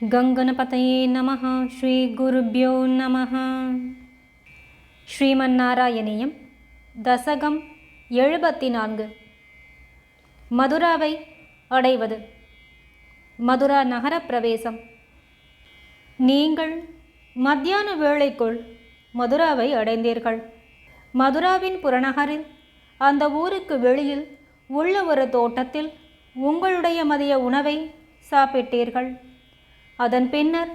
கங்கணபதையே நம ஸ்ரீ குருபியோ நம ஸ்ரீமன்னாராயணியம் தசகம் எழுபத்தி நான்கு மதுராவை அடைவது। மதுரா நகர பிரவேசம் நீங்கள் மத்தியான வேளைக்குள் மதுராவை அடைந்தீர்கள்। மதுராவின் புறநகரில் அந்த ஊருக்கு வெளியில் உள்ள ஒரு தோட்டத்தில் உங்களுடைய மதிய உணவை சாப்பிட்டீர்கள்। அதன் பின்னர்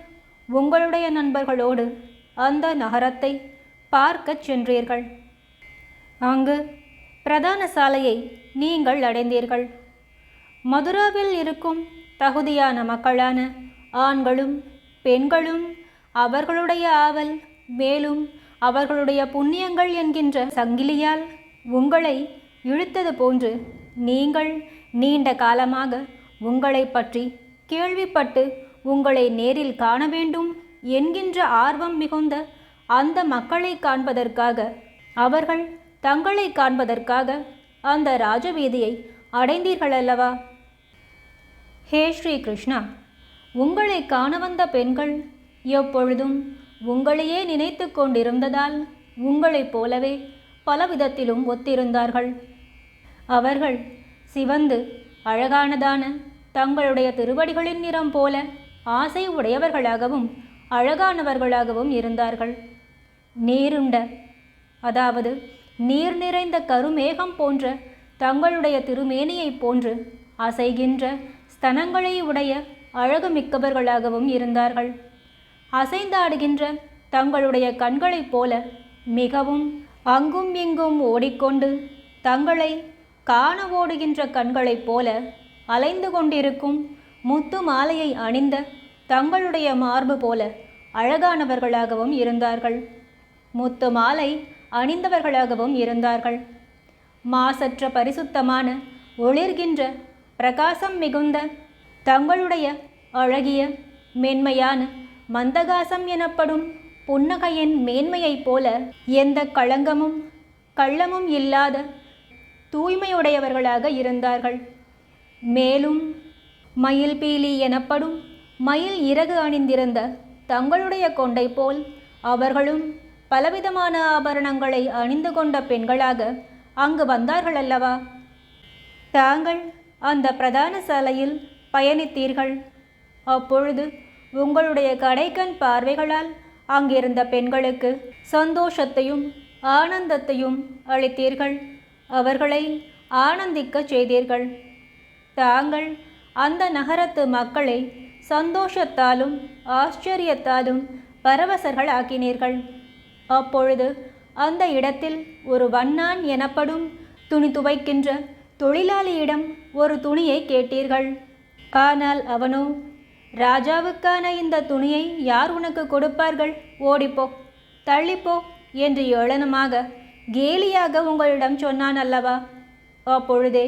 உங்களுடைய நண்பர்களோடு அந்த நகரத்தை பார்க்கச் சென்றீர்கள். அங்கு பிரதான சாலையை நீங்கள் அடைந்தீர்கள். மதுராவில் இருக்கும் தகுதியான மக்களான ஆண்களும் பெண்களும் அவர்களுடைய ஆவல் மேலும் அவர்களுடைய புண்ணியங்கள் என்கின்ற சங்கிலியால் உங்களை இழுத்தது போன்று நீங்கள் நீண்ட காலமாக உங்களை பற்றி கேள்விப்பட்டு உங்களை நேரில் காண வேண்டும் என்கின்ற ஆர்வம் மிகுந்த அந்த மக்களை காண்பதற்காக அவர்கள் தங்களை காண்பதற்காக அந்த ராஜவீதியை அடைந்தீர்கள் அல்லவா ஹே ஸ்ரீ கிருஷ்ணா உங்களை காண வந்த பெண்கள் எப்பொழுதும் உங்களையே நினைத்து கொண்டிருந்ததால் உங்களைப் போலவே பலவிதத்திலும் ஒத்திருந்தார்கள். அவர்கள் சிவந்து அழகானதான தங்களுடைய திருவடிகளின் நிறம் போல ஆசை உடையவர்களாகவும் அழகானவர்களாகவும் இருந்தார்கள். நீருண்ட அதாவது நீர் நிறைந்த கருமேகம் போன்ற தங்களுடைய திருமேனியைப் போன்று அசைகின்ற ஸ்தனங்களை உடைய அழகுமிக்கவர்களாகவும் இருந்தார்கள். அசைந்தாடுகின்ற தங்களுடைய கண்களைப் போல மிகவும் அங்கும் இங்கும் ஓடிக்கொண்டு தங்களை காண ஓடுகின்ற கண்களைப் போல அலைந்து கொண்டிருக்கும் முத்து மாலையை அணிந்த தங்களுடைய மார்பு போல அழகானவர்களாகவும் இருந்தார்கள். முத்து மாலை அணிந்தவர்களாகவும் இருந்தார்கள். மாசற்ற பரிசுத்தமான ஒளிர்கின்ற பிரகாசம் மிகுந்த தங்களுடைய அழகிய மென்மையான மந்தகாசம் எனப்படும் புன்னகையின் மேன்மையைப் போல எந்த களங்கமும் கள்ளமும் இல்லாத தூய்மையுடையவர்களாக இருந்தார்கள். மேலும் மயில் பீலி எனப்படும் மயில் இறகு அணிந்திருந்த தங்களுடைய கொண்டை போல் அவர்களும் பலவிதமான ஆபரணங்களை அணிந்து கொண்ட பெண்களாக அங்கு வந்தார்கள் அல்லவா? தாங்கள் அந்த பிரதான சாலையில் பயணித்தீர்கள். அப்பொழுது உங்களுடைய கடைக்கண் பார்வைகளால் அங்கிருந்த பெண்களுக்கு சந்தோஷத்தையும் ஆனந்தத்தையும் அளித்தீர்கள். அவர்களை ஆனந்திக்கச் செய்தீர்கள். தாங்கள் அந்த நகரத்து மக்களை சந்தோஷத்தாலும் ஆச்சரியத்தாலும் பரவசர்கள் ஆக்கினீர்கள் அப்பொழுது அந்த இடத்தில் ஒரு வண்ணான் எனப்படும் துணி துவைக்கின்ற தொழிலாளியிடம் ஒரு துணியை கேட்டீர்கள். ஆனால் அவனோ ராஜாவுக்கான இந்த துணியை யார் உனக்கு கொடுப்பார்கள்? ஓடிப்போ தள்ளிப்போ என்று ஏளனமாக கேலியாக உங்களிடம் சொன்னான் அல்லவா? அப்பொழுதே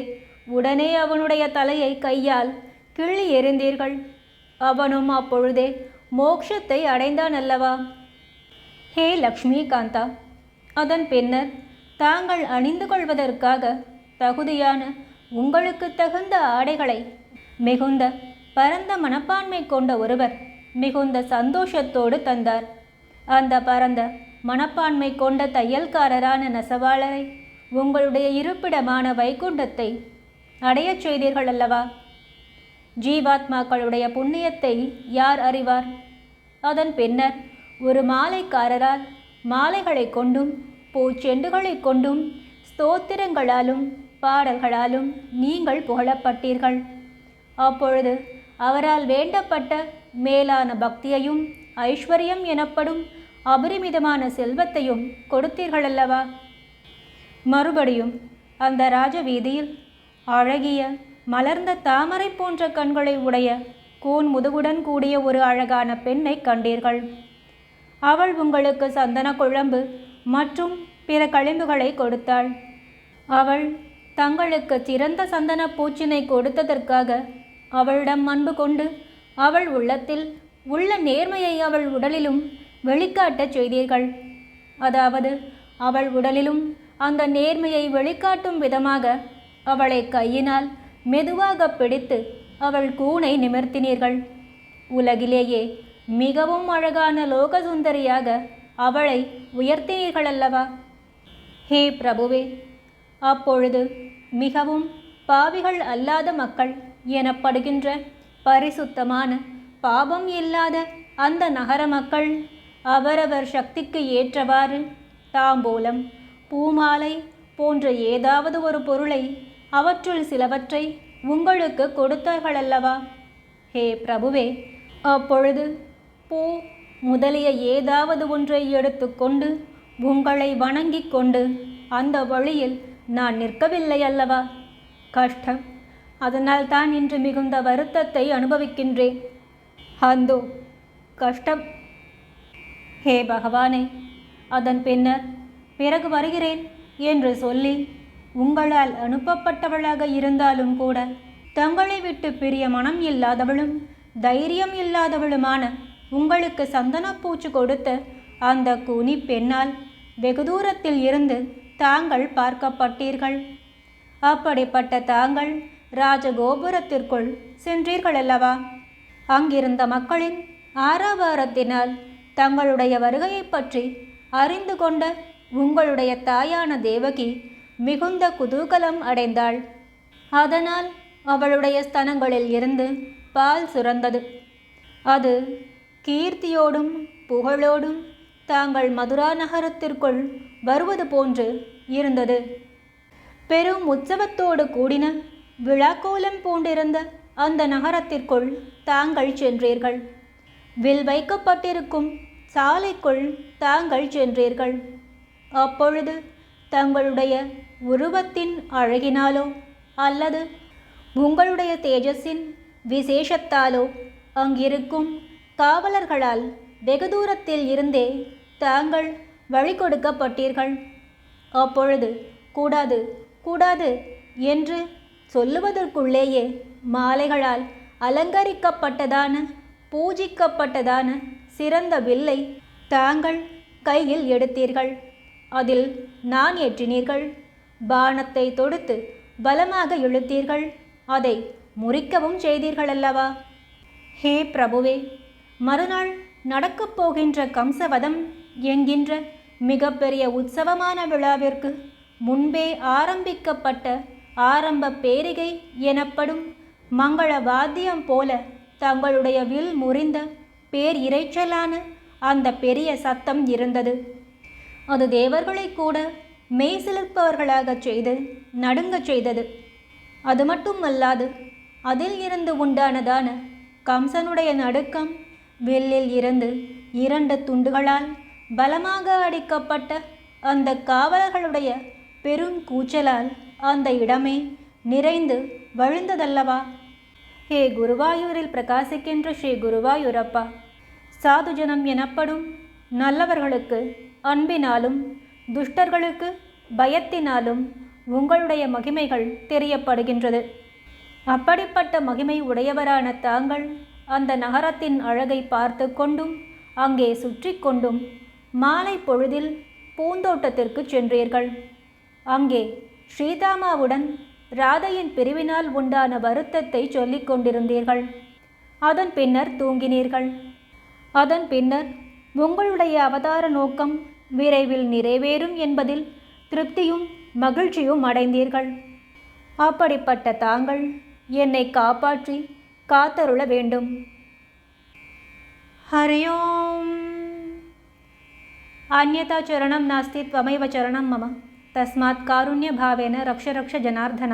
உடனே அவனுடைய தலையை கையால் கிள்ளி எறிந்தீர்கள். அவனும் அப்பொழுதே மோக்ஷத்தை அடைந்தான் அல்லவா? ஹே லக்ஷ்மிகாந்தா அதன் பின்னர் தாங்கள் அணிந்து கொள்வதற்காக தகுதியான உங்களுக்கு தகுந்த ஆடைகளை மிகுந்த பரந்த மனப்பான்மை கொண்ட ஒருவர் மிகுந்த சந்தோஷத்தோடு தந்தார். அந்த பரந்த மனப்பான்மை கொண்ட தையல்காரரான நெசவாளரை உங்களுடைய இருப்பிடமான வைகுண்டத்தை அடையச் செய்தீர்கள் அல்லவா? ஜீவாத்மாக்களுடைய புண்ணியத்தை யார் அறிவார்? அதன் பின்னர் ஒரு மாலைக்காரரால் மாலைகளை கொண்டும் பூச்செண்டுகளை கொண்டும் ஸ்தோத்திரங்களாலும் பாடல்களாலும் நீங்கள் புகழப்பட்டீர்கள். அப்பொழுது அவரால் வேண்டப்பட்ட மேலான பக்தியையும் ஐஸ்வர்யம் எனப்படும் அபரிமிதமான செல்வத்தையும் கொடுத்தீர்கள் அல்லவா மறுபடியும் அந்த ராஜவீதியில் அழகிய மலர்ந்த தாமரை போன்ற கண்களை உடைய கூன் முதுகுடன் கூடிய ஒரு அழகான பெண்ணை கண்டீர்கள். அவள் உங்களுக்கு சந்தன குழம்பு மற்றும் பிற களிம்புகளை கொடுத்தாள். அவள் தங்களுக்கு சிறந்த சந்தன பூச்சினை கொடுத்ததற்காக அவளிடம் அன்பு கொண்டு அவள் உள்ளத்தில் உள்ள நேர்மையை அவள் உடலிலும் வெளிக்காட்டச் செய்தீர்கள். அதாவது அவள் உடலிலும் அந்த நேர்மையை வெளிக்காட்டும் விதமாக அவளை கையினால் மெதுவாக பிடித்து அவள் கூனை நிமிர்த்தினீர்கள். உலகிலேயே மிகவும் அழகான லோகசுந்தரியாக அவளை உயர்த்தினீர்களல்லவா? ஹே பிரபுவே அப்பொழுது மிகவும் பாவிகள் அல்லாத மக்கள் எனப்படுகின்ற பரிசுத்தமான பாபம் இல்லாத அந்த நகர மக்கள் அவரவர் சக்திக்கு ஏற்றவாறு தாம்பூலம் பூமாலை போன்ற ஏதாவது ஒரு பொருளை அவற்றுள் சிலவற்றை உங்களுக்கு கொடுத்தார்களல்லவா? ஹே பிரபுவே அப்பொழுது பூ முதலிய ஏதாவது ஒன்றை எடுத்துக்கொண்டு உங்களை வணங்கிக் கொண்டு அந்த வழியில் நான் நிற்கவில்லை அல்லவா? கஷ்டம். அதனால் தான் இன்று மிகுந்த வருத்தத்தை அனுபவிக்கின்றேன். அந்தோ கஷ்டம். ஹே பகவானே அதன் பின்னர் பிறகு வருகிறேன் என்று சொல்லி உங்களால் அனுப்பப்பட்டவளாக இருந்தாலும் கூட தங்களை விட்டு பிரிய மனம் இல்லாதவளும் தைரியம் இல்லாதவளுமான உங்களுக்கு சந்தனப்பூச்சு கொடுத்த அந்த கூனி பெண்ணால் வெகு தூரத்தில் இருந்து தாங்கள் பார்க்கப்பட்டீர்கள். அப்படிப்பட்ட தாங்கள் ராஜகோபுரத்திற்குள் சென்றீர்கள் அல்லவா அங்கிருந்த மக்களின் ஆரவாரத்தினால் தங்களுடைய வருகையைப் பற்றி அறிந்து கொண்ட உங்களுடைய தாயான தேவகி மிகுந்த குதூகலம் அடைந்தாள். அதனால் அவளுடைய ஸ்தனங்களில் இருந்து பால் சுரந்தது. அது கீர்த்தியோடும் புகழோடும் தாங்கள் மதுரா நகரத்திற்குள் வருவது போன்று இருந்தது. பெரும் உற்சவத்தோடு கூடின விழாக்கோலம் பூண்டிருந்த அந்த நகரத்திற்குள் தாங்கள் சென்றீர்கள். வில் வைக்கப்பட்டிருக்கும் சாலைக்குள் தாங்கள் சென்றீர்கள். அப்பொழுது தங்களுடைய உருவத்தின் அழகினாலோ அல்லது உங்களுடைய தேஜஸின் விசேஷத்தாலோ அங்கிருக்கும் காவலர்களால் வெகு தூரத்தில் இருந்தே தாங்கள் வழி கொடுக்கப்பட்டீர்கள். அப்பொழுது கூடாது கூடாது என்று சொல்லுவதற்குள்ளேயே மாலைகளால் அலங்கரிக்கப்பட்டதான பூஜிக்கப்பட்டதான சிறந்த வில்லை தாங்கள் கையில் எடுத்தீர்கள். அதில் நான் ஏற்றினீர்கள். பானத்தை தொடுத்து பலமாக இழுத்தீர்கள் அதை முறிக்கவும் செய்தீர்கள் அல்லவா ஹே பிரபுவே மறுநாள் நடக்கப் போகின்ற கம்சவதம் என்கின்ற மிகப்பெரிய உற்சவமான விழாவிற்கு முன்பே ஆரம்பிக்கப்பட்ட ஆரம்ப பேரிகை எனப்படும் மங்கள வாத்தியம் போல தங்களுடைய வில் முறிந்த பேர் இரைச்சலான அந்த பெரிய சத்தம் இருந்தது. அது தேவர்களை கூட மெய் சிலிர்ப்பவர்களாகச் செய்து நடுங்கச் செய்தது. அது மட்டும் அல்லாது அதில் இருந்து உண்டானதான கம்சனுடைய நடுக்கம் வில்லில் இருந்து இரண்டு துண்டுகளால் பலமாக அடிக்கப்பட்ட அந்த காவலர்களுடைய பெரும் கூச்சலால் அந்த இடமே நிறைந்து வழிந்ததல்லவா? ஹே குருவாயூரில் பிரகாசிக்கின்ற ஸ்ரீ குருவாயூரப்பா சாதுஜனம் எனப்படும் நல்லவர்களுக்கு அன்பினாலும் துஷ்டர்களுக்கு பயத்தினாலும் உங்களுடைய மகிமைகள் தெரியப்படுகின்றது. அப்படிப்பட்ட மகிமை உடையவரான தாங்கள் அந்த நகரத்தின் அழகை பார்த்து கொண்டும் அங்கே சுற்றி கொண்டும் மாலை பொழுதில் பூந்தோட்டத்திற்கு சென்றீர்கள். அங்கே ஸ்ரீதாமாவுடன் ராதையின் பிரிவினால் உண்டான வருத்தத்தை சொல்லிக் கொண்டிருந்தீர்கள். அதன் பின்னர் தூங்கினீர்கள். அதன் பின்னர் உங்களுடைய அவதார நோக்கம் விரைவில் நிறைவேறும் என்பதில் திருப்தியும் மகிழ்ச்சியும் அடைந்தீர்கள் அப்படிப்பட்ட தாங்கள் என்னை காப்பாற்றி காத்தருள வேண்டும் ஹரியோம் अन्यथा चरणं नास्ति त्वमेव चरणं मम तस्मात् कारुण्यभावेन रक्ष रक्ष जनार्दन